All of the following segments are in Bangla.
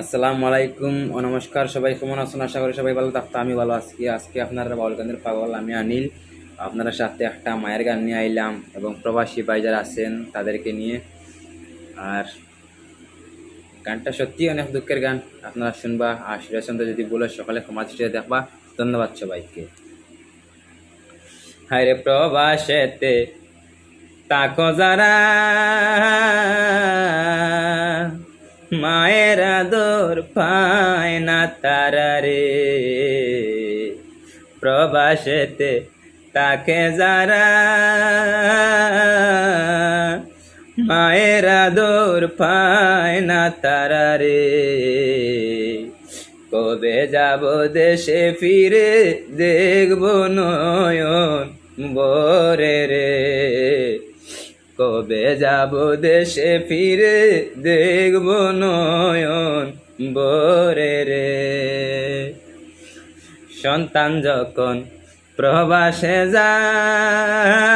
আসসালামু আলাইকুম নমস্কার সবাই কেমন আছেন? আশা করি সবাই ভালো থাকতো, আমি ভালো আছি। আজকে আপনারা বাউলকান্দের পাগল, আমি আনিল। আপনারা সাথে একটা মায়ের গান নিয়ে আইলাম এবং প্রবাসী ভাই যারা আছেন, তাদেরকে নিয়ে। আর গানটা সত্যি অনেক দুঃখের গান, আপনারা শুনবা, আর সুরেশচন্দ্র যদি বলে, সকালে ক্ষমা দৃষ্টিতে দেখবা। ধন্যবাদ সবাইকে। হায় রে প্রবাসেতে, তাকো যারা মায়ের আদর পায় না তারা প্রবাসেতে তাকে যারা মায়ের আদর পায় না তারা কবে যাব দেশে ফিরে দেখব নয়ন বরে রে। কবে যাব দেশে ফিরে দেখব নয়ন বরে রে। সন্তান যখন প্রবাসে যায়,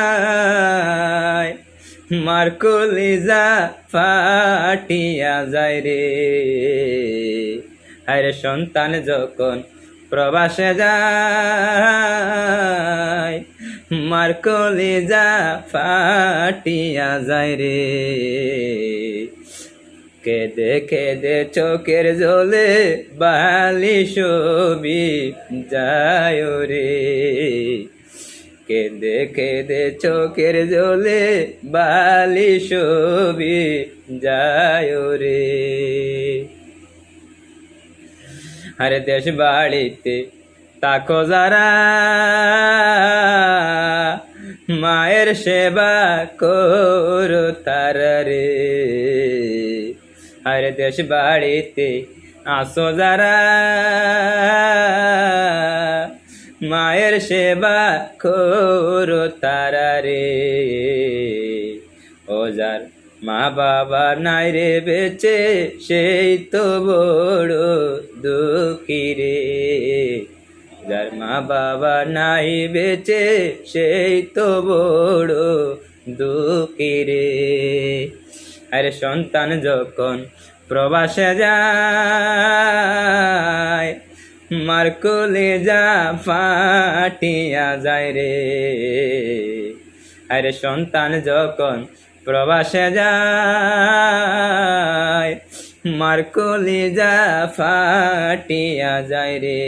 মার কলিজা ফাটিয়া যায় রে। আরে সন্তান যখন প্রবাসে যায় মার যা ফাটিয়া যায় রে। কেদে কেদে চোখের জলে বালি ছবি যায় রে। কেদে কেদে চোখের জলে বালি ছবি যায় রে। আরে দেশ বাড়িতে তাকো যারা মায়ের সেবা করো তারা রে। আরে দেশ বাড়িতে আসো যারা মায়ের সেবা করো তারা রে। ও যার মা বাবা নাই রে বেচে, সেই তো বড় দুঃখী রে। যার মা বাবা নাই বেচে, সেই তো বড় দুঃখী রে। আরে সন্তান যখন প্রবাসে যায়, মার কোলে যা ফাটিয়া যায় রে। আরে সন্তান যখন প্রবাসে যায় মার কোলে যা ফাটিয়া যায় রে।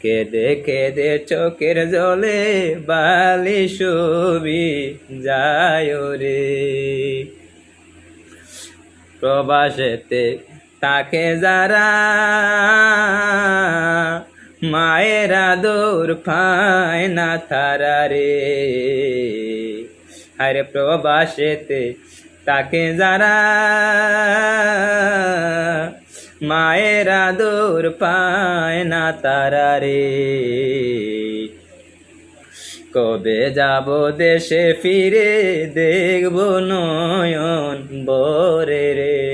কেদে কেদে চোখের জলে বালি ছবি যায় রে। প্রবাসেতে তাকে যারা মায়ের আদর পায় না তারা রে। আরে প্রবাসেতে তাকে যারা মায়েরা আদর পায় না তারা রে। কবে যাব দেশে ফিরে দেখব নয়ন বরে রে।